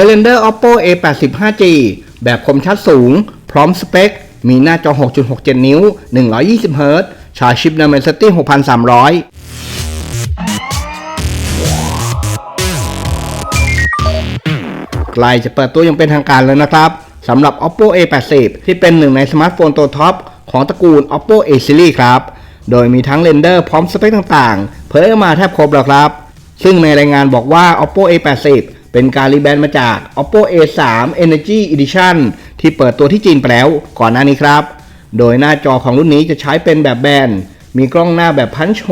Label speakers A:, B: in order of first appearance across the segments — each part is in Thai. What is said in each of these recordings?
A: ยเรนเดอร์ oppo A85G แบบคมชัดสูง พร้อมสเปค มีหน้าจอ 6.67 นิ้ว 120 h z ชาร์จชิป Dimensity 6300ใกล้จะเปิดตัวยังเป็นทางการแล้วนะครับสำหรับ oppo a80 ที่เป็นหนึ่งในสมาร์ทโฟนตัวท็อปของตระกูล oppo a series ครับ โดยมีทั้งเรนเดอร์พร้อมสเปคต่างๆ เผยออกมาแทบครบแล้วครับ ซึ่งในรายงานบอกว่า oppo a80 เป็นการรีแบรนด์มาจาก oppo a3 energy edition ที่เปิดตัวที่จีนไปแล้วก่อนหน้านี้ครับ โดยหน้าจอของรุ่นนี้จะใช้เป็นแบบแบน มีกล้องหน้าแบบพันช์โฮ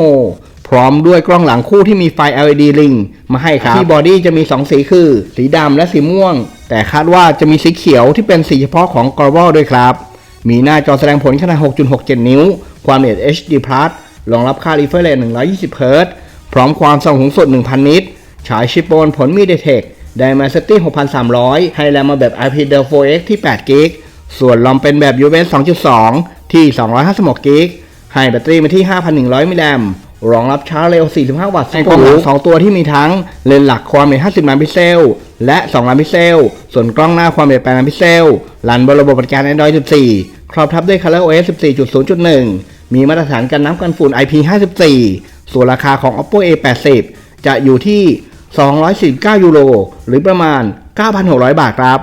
A: พร้อมด้วยกล้องหลังคู่ที่มีไฟ LED ลิงมาให้ครับ ที่บอดี้จะมี 2 สีคือ สีดำและสีม่วง แต่คาดว่าจะมีสีเขียวที่เป็นสีเฉพาะของ g l o b a l ด้วยครับ มีหน้าจอแสดงผลขนาด 6.67 นิ้ว ความละเอียด HD รองรับค่า refresh rate 120 Hz พร้อมความส่องสูงสุด 1,000 นิต ฉายชิปบนผล MediaTek Dimensity 6300 ให้แรมมาแบบ IP d e l 4X ที่8 g b ส่วนลอมเป็นแบบ USB 2.2 ที่ 256 g b ให้แบตเตอรี่มาที่ 5,100 มิลลิแอมป์รองรับชาร์จเร็ว 45 วัตต์ให้กล้องหลังสองตัวที่มีทั้งเลนส์หลักความละเอียด50 ล้านพิกเซล และ 2 ล้านพิกเซล ส่วนกล้องหน้าความละเอียด8ล้านพิกเซล รันบนระบบปฏิบัติการ Android 14 ครอบทับด้วย ColorOS 14.0.1 มีมาตรฐานกันน้ำกันฝุ่น IP54 ส่วนราคาของ Oppo A80 จะอยู่ที่ 249 ยูโร หรือประมาณ 9,600 บาทครับ